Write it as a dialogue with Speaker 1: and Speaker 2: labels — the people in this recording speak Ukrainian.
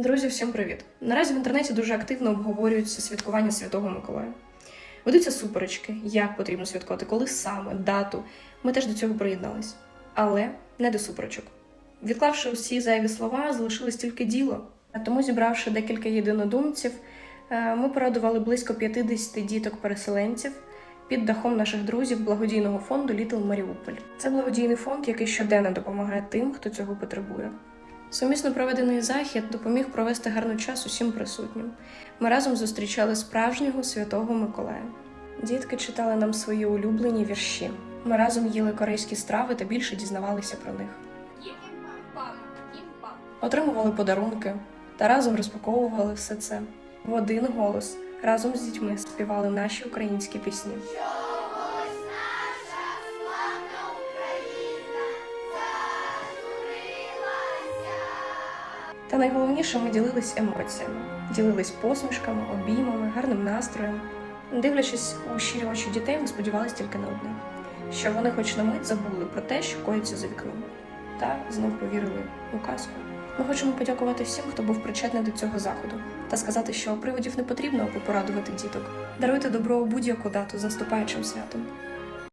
Speaker 1: Друзі, всім привіт! Наразі в інтернеті дуже активно обговорюється святкування Святого Миколая. Ведуться суперечки, як потрібно святкувати, коли саме, дату. Ми теж до цього приєднались. Але не до суперечок. Відклавши усі зайві слова, залишилось тільки діло. А Тому, зібравши декілька єдинодумців, е, ми порадували близько 50 діток-переселенців під дахом наших друзів благодійного фонду Літл Маріуполь. Це благодійний фонд, який щоденно допомагає тим, хто цього потребує. Сумісно проведений захід допоміг провести гарний час усім присутнім. Ми разом зустрічали справжнього святого Миколая. Дітки читали нам свої улюблені вірші. Ми разом їли корейські страви та більше дізнавалися про них. Отримували подарунки та разом розпаковували все це. В один голос разом з дітьми співали наші українські пісні. Та найголовніше ми ділились емоціями, ділились посмішками, обіймами, гарним настроєм. Дивлячись у щирі очі дітей, ми сподівалися тільки на одне: що вони хоч на мить забули про те, що коїться за вікном, та знов повірили у казку. Ми хочемо подякувати всім, хто був причетний до цього заходу, та сказати, що приводів не потрібно, аби порадувати діток. Даруйте добро у будь-яку дату з наступаючим святом.